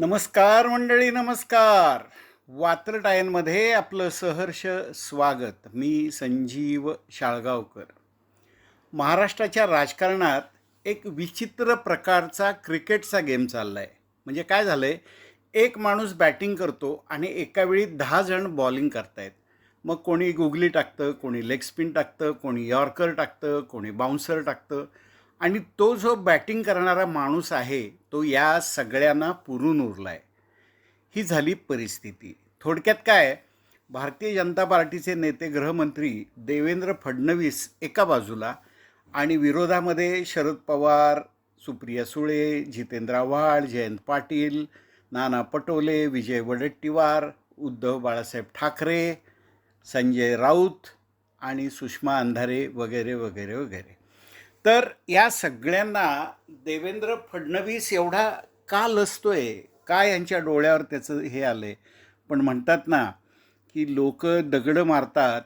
नमस्कार मंडळी नमस्कार. वात्र टायनमध्ये आपलं सहर्ष स्वागत. मी संजीव शाळगावकर. महाराष्ट्राच्या राजकारणात एक विचित्र प्रकारचा क्रिकेटचा गेम चालला आहे म्हणजे काय झालं आहे एक माणूस बॅटिंग करतो आणि एका वेळी दहा जण बॉलिंग करतायत. मग कोणी गुगली टाकतं कोणी लेग स्पिन टाकतं कोणी यॉर्कर टाकतं कोणी बाउन्सर टाकतं. आणि तो जो बॅटिंग करणारा माणूस आहे तो या सगळ्यांना पुरून उरला आहे ही झाली परिस्थिती. थोडक्यात काय भारतीय जनता पार्टीचे नेते गृहमंत्री देवेंद्र फडणवीस एका बाजूला आणि विरोधामध्ये शरद पवार सुप्रिया सुळे जितेंद्र आव्हाड जयंत पाटील नाना पटोले विजय वडेट्टीवार उद्धव बाळासाहेब ठाकरे संजय राऊत आणि सुषमा अंधारे वगैरे वगैरे वगैरे. तर या सगळ्यांना देवेंद्र फडणवीस एवढा का लसतोय? का यांच्या डोळ्यावर त्याचं हे आलंय? पण म्हणतात ना की लोक दगडं मारतात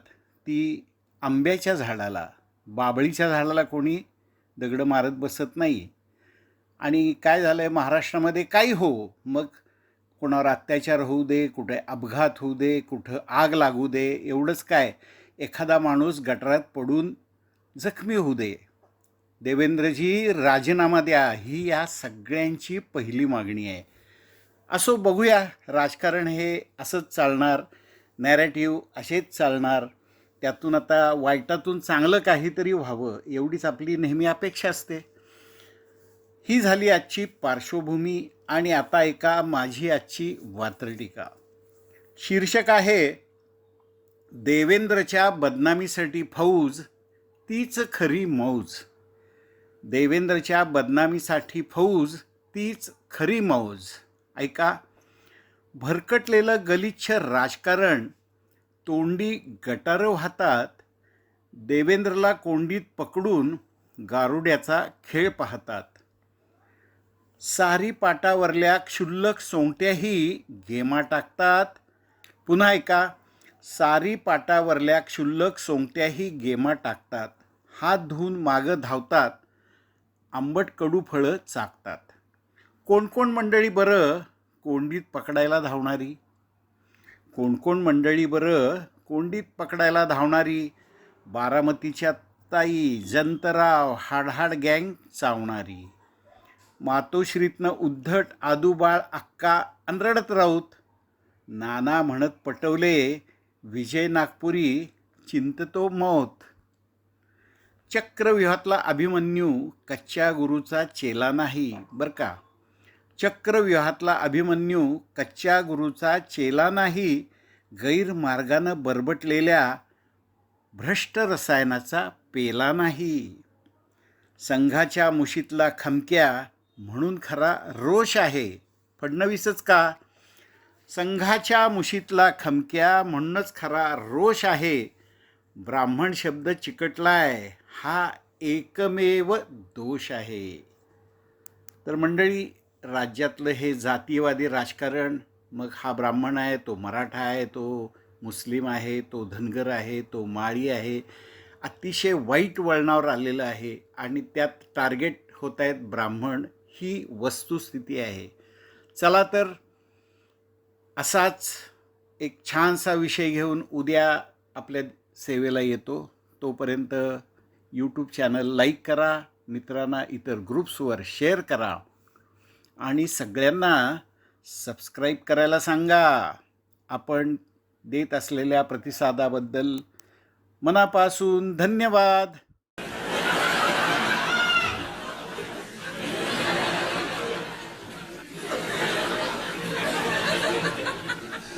ती आंब्याच्या झाडाला बाबळीच्या झाडाला कोणी दगडं मारत बसत नाही. आणि काय झालं आहे महाराष्ट्रामध्ये काही हो मग कोणावर अत्याचार होऊ दे कुठे अपघात होऊ दे कुठं आग लागू दे एवढंच काय? एखादा माणूस गटारात पडून जखमी होऊ दे. देवेंद्रजी राजीनामा द्या ही या सगळ्यांची पहिली मागणी आहे. असो बघूया राजकारण हे असंच चालणार नॅरेटिव्ह असेच चालणार त्यातून आता वाईटातून चांगलं काहीतरी व्हावं एवढीच आपली नेहमी अपेक्षा असते. ही झाली आजची पार्श्वभूमी आणि आता एका माझी आजची वात्रटीका. शीर्षक आहे देवेंद्रच्या बदनामीसाठी फौज तीच खरी मौज. देवेंद्रच्या बदनामीसाठी फौज तीच खरी मौज. ऐका भरकटलेलं गलिच्छ राजकारण तोंडी गटारं वाहतात देवेंद्रला कोंडीत पकडून गारुड्याचा खेळ पाहतात. सारी पाटावरल्या क्षुल्लक सोंगट्याही गेमा टाकतात. पुन्हा ऐका सारी पाटावरल्या क्षुल्लक सोंगट्याही गेमा टाकतात. हात धुवून मागं धावतात. आंबट कडू फळं चाकतात. कोण कोण मंडळी बरं कोंडीत पकडायला धावणारी? कोण कोण मंडळी बरं कोंडीत पकडायला धावणारी? बारामतीच्या ताई जंतराव हाडहाड गँग चावणारी. मातोश्रीतनं उद्धट आदूबाळ अक्का अनरडत राऊत. नाना म्हणत पटवले विजय नागपुरी चिंततो मौत. चक्रव्यूहातला अभिमन्यू कच्च्या गुरुचा चेला नाही बरं का? चक्रव्यूहातला अभिमन्यू कच्च्या गुरुचा चेला नाही गैरमार्गानं बरबटलेल्या भ्रष्ट रसायनाचा पेला नाही. संघाच्या मुशीतला खमक्या म्हणून खरा रोष आहे. फडणवीसच का? संघाच्या मुशीतला खमक्या म्हणूनच खरा रोष आहे. ब्राह्मण शब्द चिकटलाय हा एकमेव दोष आहे. तर मंडळी राज्यातलं हे जातीयवादी राजकारण मग हा ब्राह्मण आहे तो मराठा आहे तो मुस्लिम आहे तो धनगर आहे तो माळी आहे अतिशय वाईट वळणावर आलेलं आहे आणि त्यात टार्गेट होत आहेत ब्राह्मण ही वस्तुस्थिती आहे. चला तर असाच एक छानसा विषय घेऊन उद्या आपल्या सेवेला येतो. तोपर्यंत यूट्यूब चॅनल लाईक करा मित्रांना इतर ग्रुप्सवर शेअर करा आणि सगळ्यांना सबस्क्राईब करायला सांगा. आपण देत असलेल्या प्रतिसादाबद्दल मनापासून धन्यवाद.